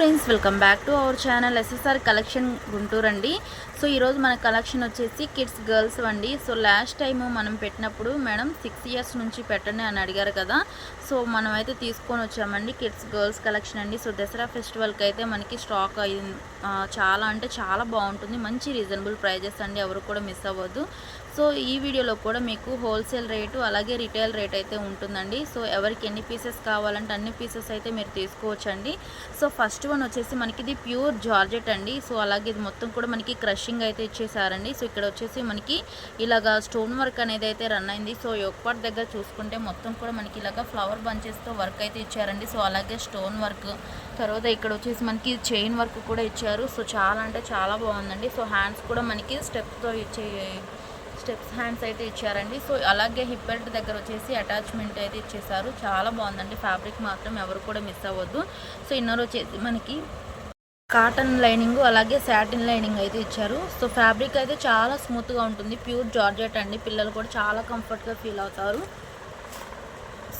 Friends welcome back to our channel SSR collection Guntur అండి. So ఈరోజు మన collection వచ్చేసి కిడ్స్ గర్ల్స్ అండి సో లాస్ట్ టైం మనం పెట్టినప్పుడు మేడం సిక్స్ ఇయర్స్ నుంచి పెట్టండి అని అడిగారు కదా. సో మనం అయితే తీసుకొని వచ్చామండి కిడ్స్ గర్ల్స్ కలెక్షన్ అండి. సో దసరా ఫెస్టివల్కి అయితే మనకి స్టాక్ అయింది చాలా అంటే చాలా బాగుంటుంది. మంచి రీజనబుల్ ప్రైజెస్ అండి. ఎవరు కూడా మిస్ అవ్వద్దు. సో ఈ వీడియోలో కూడా మీకు హోల్సేల్ రేటు అలాగే రిటైల్ రేట్ అయితే ఉంటుందండి. సో ఎవరికి ఎన్ని పీసెస్ కావాలంటే అన్ని పీసెస్ అయితే మీరు తీసుకోవచ్చండి. సో ఫస్ట్ వన్ వచ్చేసి మనకి ఇది ప్యూర్ జార్జెట్ అండి. సో అలాగే ఇది మొత్తం కూడా మనకి క్రషింగ్ అయితే ఇచ్చేసారండి. సో ఇక్కడ వచ్చేసి మనకి ఇలాగా స్టోన్ వర్క్ అనేది అయితే రన్ అయింది. సో యొక్కపాటి దగ్గర చూసుకుంటే మొత్తం కూడా మనకి ఇలాగ ఫ్లవర్ బంచెస్తో వర్క్ అయితే ఇచ్చారండి. సో అలాగే స్టోన్ వర్క్ తర్వాత ఇక్కడ వచ్చేసి మనకి చైన్ వర్క్ కూడా ఇచ్చారు. సో చాలా అంటే చాలా బాగుందండి. సో హ్యాండ్స్ కూడా మనకి స్టెప్తో ఇచ్చే స్టెప్స్ హ్యాండ్స్ అయితే ఇచ్చారండి. సో అలాగే హిప్ బెల్ట్ దగ్గర వచ్చేసి అటాచ్మెంట్ అయితే ఇచ్చేసారు. చాలా బాగుందండి. ఫ్యాబ్రిక్ మాత్రం ఎవరు కూడా మిస్ అవ్వద్దు. సో ఇన్నర్ వచ్చేసి మనకి కాటన్ లైనింగ్ అలాగే సాటిన్ లైనింగ్ అయితే ఇచ్చారు. సో ఫ్యాబ్రిక్ అయితే చాలా స్మూత్గా ఉంటుంది. ప్యూర్ జార్జెట్ అండి. పిల్లలు కూడా చాలా కంఫర్ట్గా ఫీల్ అవుతారు.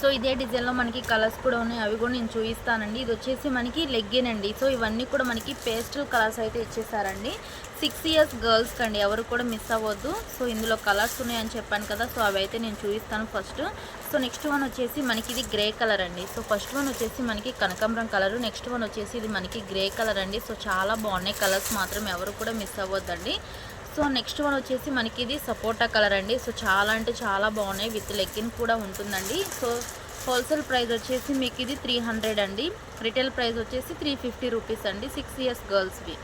సో ఇదే డిజైన్లో మనకి కలర్స్ కూడా ఉన్నాయి. అవి కూడా నేను చూపిస్తానండి. ఇది వచ్చేసి మనకి లెగ్గిన్ అండి. సో ఇవన్నీ కూడా మనకి పేస్టల్ కలర్స్ అయితే ఇచ్చేసారండి. సిక్స్ ఇయర్స్ గర్ల్స్ అండి ఎవరు కూడా మిస్ అవ్వద్దు. సో ఇందులో కలర్స్ ఉన్నాయని చెప్పాను కదా. సో అవి అయితే నేను చూపిస్తాను ఫస్ట్. సో నెక్స్ట్ వన్ వచ్చేసి మనకి ఇది గ్రే కలర్ అండి. సో ఫస్ట్ వన్ వచ్చేసి మనకి కనకాంబరం కలర్. నెక్స్ట్ వన్ వచ్చేసి ఇది మనకి గ్రే కలర్ అండి. సో చాలా బాగున్నాయి. కలర్స్ మాత్రం ఎవరు కూడా మిస్ అవ్వద్దండి. సో నెక్స్ట్ వన్ వచ్చేసి మనకి ఇది సపోటా కలర్ అండి. సో చాలా అంటే చాలా బాగున్నాయి. విత్ లెగ్గిన్ కూడా ఉంటుందండి. సో హోల్సేల్ ప్రైస్ వచ్చేసి మీకు ఇది త్రీ హండ్రెడ్ అండి. రిటైల్ ప్రైస్ వచ్చేసి త్రీ ఫిఫ్టీ రూపీస్ అండి. సిక్స్ ఇయర్స్ గర్ల్స్వి.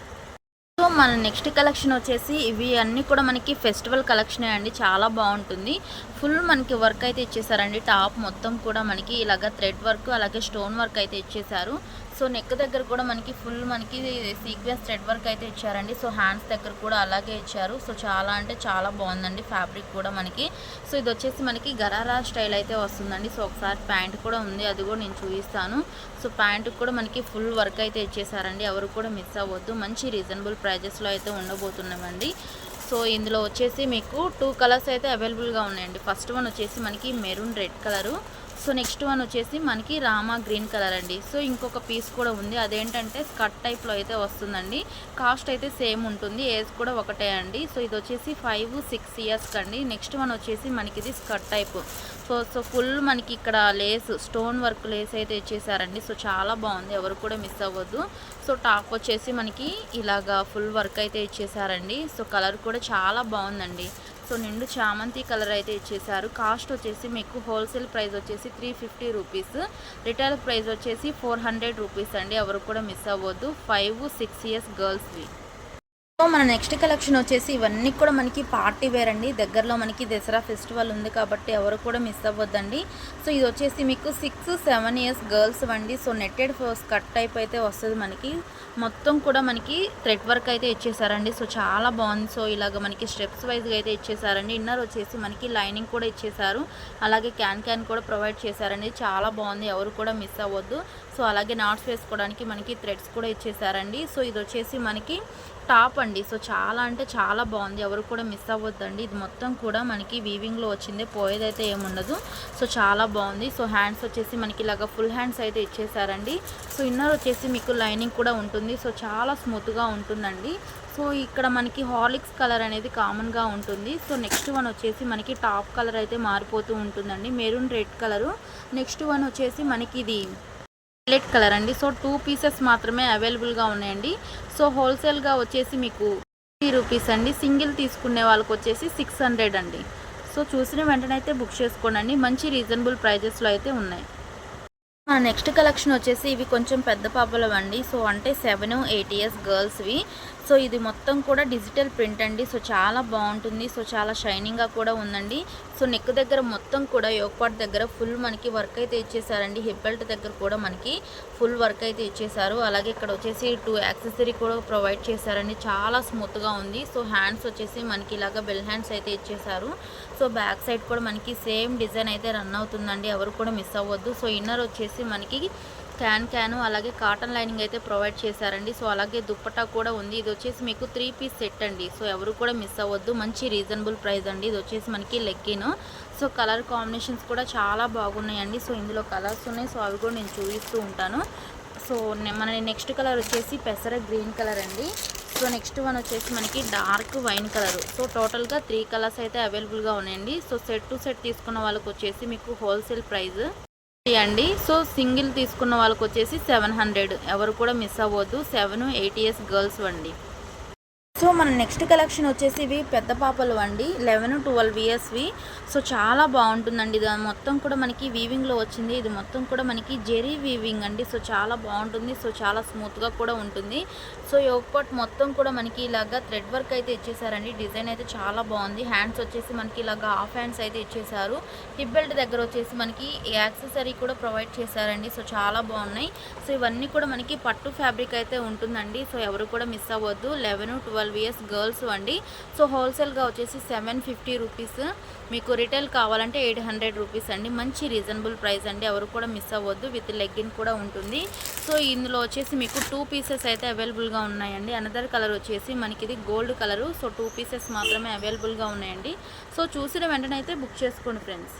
సో మన నెక్స్ట్ కలెక్షన్ వచ్చేసి ఇవి అన్నీ కూడా మనకి ఫెస్టివల్ కలెక్షనే అండి. చాలా బాగుంటుంది. ఫుల్ మనకి వర్క్ అయితే ఇచ్చేసారండి. టాప్ మొత్తం కూడా మనకి ఇలాగ థ్రెడ్ వర్క్ అలాగే స్టోన్ వర్క్ అయితే ఇచ్చేసారు. సో నెక్ దగ్గర కూడా మనకి ఫుల్ మనకి సీక్వెన్స్ థ్రెడ్ వర్క్ అయితే ఇచ్చారండి. సో హ్యాండ్స్ దగ్గర కూడా అలాగే ఇచ్చారు. సో చాలా అంటే చాలా బాగుందండి ఫ్యాబ్రిక్ కూడా మనకి. సో ఇది వచ్చేసి మనకి గరారా స్టైల్ అయితే వస్తుందండి. సో ఒకసారి ప్యాంట్ కూడా ఉంది అది కూడా నేను చూపిస్తాను. సో ప్యాంటుకి కూడా మనకి ఫుల్ వర్క్ అయితే ఇచ్చేసారండి. ఎవరు కూడా మిస్ అవ్వద్దు. మంచి రీజనబుల్ ప్రైజెస్లో అయితే ఉండబోతున్నామండి. సో ఇందులో వచ్చేసి మీకు టూ కలర్స్ అయితే అవైలబుల్గా ఉన్నాయండి. ఫస్ట్ వన్ వచ్చేసి మనకి maroon red colour. So next one వచ్చేసి మనకి రామా గ్రీన్ కలర్ అండి. సో ఇంకొక పీస్ కూడా ఉంది. అదేంటంటే స్కర్ట్ టైప్లో అయితే వస్తుందండి. కాస్ట్ అయితే సేమ్ ఉంటుంది. ఏజ్ కూడా ఒకటే అండి. సో ఇది వచ్చేసి ఫైవ్ సిక్స్ ఇయర్స్ కండి. నెక్స్ట్ వన్ వచ్చేసి మనకి ఇది skirt type. So so full మనకి ఇక్కడ లేస్ స్టోన్ వర్క్ లేస్ అయితే ఇచ్చేసారండి. సో చాలా బాగుంది. ఎవరు కూడా మిస్ అవ్వద్దు. సో టాప్ వచ్చేసి మనకి ఇలాగా ఫుల్ వర్క్ అయితే ఇచ్చేసారండి. సో కలర్ కూడా చాలా బాగుందండి. సో నిండు చామంతి కలర్ అయితే ఇచ్చేసారు కాస్ట్ వచ్చేసి మీకు హోల్సేల్ ప్రైస్ వచ్చేసి three fifty rupees. Retail price వచ్చేసి ఫోర్ హండ్రెడ్ రూపీస్ అండి. ఎవరు కూడా మిస్ అవ్వద్దు. ఫైవ్ సిక్స్ ఇయర్స్ గర్ల్స్వి. సో మన నెక్స్ట్ కలెక్షన్ వచ్చేసి ఇవన్నీ కూడా మనకి పార్టీ వేర్ అండి. దగ్గరలో మనకి దసరా ఫెస్టివల్ ఉంది కాబట్టి ఎవరు కూడా మిస్ అవ్వద్దండి. సో ఇది వచ్చేసి మీకు సిక్స్ సెవెన్ ఇయర్స్ గర్ల్స్ అండి సో నెట్టెడ్ స్కర్ట్ టైప్ అయితే వస్తుంది మనకి. మొత్తం కూడా మనకి థ్రెడ్ వర్క్ అయితే ఇచ్చేసారండి. సో చాలా బాగుంది. సో ఇలాగ మనకి స్టెప్స్ వైజ్గా అయితే ఇచ్చేసారండి. ఇన్నర్ వచ్చేసి మనకి లైనింగ్ కూడా ఇచ్చేసారు. అలాగే క్యాన్ క్యాన్ కూడా ప్రొవైడ్ చేశారండి. చాలా బాగుంది. ఎవరు కూడా మిస్ అవ్వద్దు. సో అలాగే నాట్స్ వేసుకోవడానికి మనకి థ్రెడ్స్ కూడా ఇచ్చేసారండి. సో ఇది వచ్చేసి మనకి టాప్ అండి. సో చాలా అంటే చాలా బాగుంది. ఎవరు కూడా మిస్ అవ్వద్దండి. ఇది మొత్తం కూడా మనకి వీవింగ్లో వచ్చింది. పోయేదైతే ఏముండదు. సో చాలా బాగుంది. సో హ్యాండ్స్ వచ్చేసి మనకి ఇలాగ ఫుల్ హ్యాండ్స్ అయితే ఇచ్చేసారండి. సో ఇన్నర్ వచ్చేసి మీకు లైనింగ్ కూడా ఉంటుంది. సో చాలా స్మూత్గా ఉంటుందండి. సో ఇక్కడ మనకి హార్లిక్స్ కలర్ అనేది కామన్గా ఉంటుంది. సో నెక్స్ట్ వన్ వచ్చేసి మనకి టాప్ కలర్ అయితే మారిపోతూ ఉంటుందండి. Maroon red colour next one వచ్చేసి మనకి ఇది వైలెట్ కలర్ అండి. సో టూ పీసెస్ మాత్రమే అవైలబుల్గా ఉన్నాయండి. సో హోల్సేల్గా వచ్చేసి మీకు త్రీ రూపీస్ అండి. సింగిల్ తీసుకునే వాళ్ళకి వచ్చేసి సిక్స్ హండ్రెడ్ అండి. సో చూసిన వెంటనే అయితే బుక్ చేసుకోండి మంచి రీజనబుల్ ప్రైజెస్లో అయితే ఉన్నాయి. మన నెక్స్ట్ కలెక్షన్ వచ్చేసి ఇవి కొంచెం పెద్ద పాపలవండి. సో అంటే సెవెన్ ఎయిట్ ఇయర్స్ గర్ల్స్వి. సో ఇది మొత్తం కూడా డిజిటల్ ప్రింట్ అండి. సో చాలా బాగుంటుంది. సో చాలా షైనింగ్గా కూడా ఉందండి. సో నెక్ దగ్గర మొత్తం కూడా యోగపాట్ దగ్గర ఫుల్ మనకి వర్క్ అయితే ఇచ్చేసారండి. హిప్ బెల్ట్ దగ్గర కూడా మనకి ఫుల్ వర్క్ అయితే ఇచ్చేసారు. అలాగే ఇక్కడ వచ్చేసి టూ యాక్సెసరీ కూడా ప్రొవైడ్ చేశారండి. చాలా స్మూత్గా ఉంది. సో హ్యాండ్స్ వచ్చేసి మనకి ఇలాగ బెల్ హ్యాండ్స్ అయితే ఇచ్చేసారు. సో బ్యాక్ సైడ్ కూడా మనకి సేమ్ డిజైన్ అయితే రన్ అవుతుందండి. ఎవరు కూడా మిస్ అవ్వద్దు. సో ఇన్నర్ వచ్చేసి మనకి క్యాన్ క్యాను అలాగే కాటన్ లైనింగ్ అయితే ప్రొవైడ్ చేశారండి. సో అలాగే దుప్పటా కూడా ఉంది. ఇది వచ్చేసి మీకు త్రీ పీస్ సెట్ అండి. సో ఎవరు కూడా మిస్ అవ్వద్దు. మంచి రీజనబుల్ ప్రైస్ అండి. ఇది వచ్చేసి మనకి లెగ్గిన్. సో కలర్ కాంబినేషన్స్ కూడా చాలా బాగున్నాయండి. సో ఇందులో కలర్స్ ఉన్నాయి. సో అవి కూడా నేను చూపిస్తూ ఉంటాను. సో మన నెక్స్ట్ కలర్ వచ్చేసి పెసర గ్రీన్ కలర్ అండి. సో నెక్స్ట్ వన్ వచ్చేసి మనకి డార్క్ వైన్ కలర్. సో టోటల్గా త్రీ కలర్స్ అయితే అవైలబుల్గా ఉన్నాయండి. సో సెట్ టు సెట్ తీసుకున్న వాళ్ళకి వచ్చేసి మీకు హోల్సేల్ ప్రైస్ అండి. సో సింగిల్ తీసుకున్న వాళ్ళకి వచ్చేసి సెవెన్ హండ్రెడ్. ఎవరు కూడా మిస్ అవ్వద్దు. సెవెన్ ఎయిట్ ఇయర్స్ గర్ల్స్ అండి. సో మన నెక్స్ట్ కలెక్షన్ వచ్చేసి ఇవి పెద్ద పాపలు అండి. లెవెన్ ట్వెల్వ్ ఇయర్స్వి సో చాలా బాగుంటుందండి. ఇది మొత్తం కూడా మనకి వీవింగ్లో వచ్చింది. ఇది మొత్తం కూడా మనకి జెరీ వీవింగ్ అండి. సో చాలా బాగుంటుంది. సో చాలా స్మూత్గా కూడా ఉంటుంది. సో యోగపాట్ మొత్తం కూడా మనకి ఇలాగా థ్రెడ్ వర్క్ అయితే ఇచ్చేసారండి. డిజైన్ అయితే చాలా బాగుంది. హ్యాండ్స్ వచ్చేసి మనకి ఇలాగా హాఫ్ హ్యాండ్స్ అయితే ఇచ్చేసారు. హిప్ బెల్ట్ దగ్గర వచ్చేసి మనకి యాక్సెసరీ కూడా ప్రొవైడ్ చేశారండి. సో చాలా బాగున్నాయి. సో ఇవన్నీ కూడా మనకి పట్టు ఫ్యాబ్రిక్ అయితే ఉంటుందండి. సో ఎవరు కూడా మిస్ అవ్వద్దు. లెవెన్ ట్వెల్వ్ ఇయర్స్ గర్ల్స్ అండి. సో హోల్సేల్గా వచ్చేసి సెవెన్ ఫిఫ్టీ రూపీస్. మీకు రిటైల్ కావాలంటే ఎయిట్ హండ్రెడ్ రూపీస్ అండి. మంచి రీజనబుల్ ప్రైస్ అండి. ఎవరు కూడా మిస్ అవ్వద్దు. విత్ లెగ్గిన్ కూడా ఉంటుంది. సో ఇందులో వచ్చేసి మీకు టూ పీసెస్ అయితే అవైలబుల్గా ఉన్నాయండి. అనదర్ కలర్ వచ్చేసి మనకి ఇది gold colour. So two pieces మాత్రమే అవైలబుల్గా ఉన్నాయండి. సో చూసిన వెంటనే అయితే బుక్ చేసుకోండి ఫ్రెండ్స్.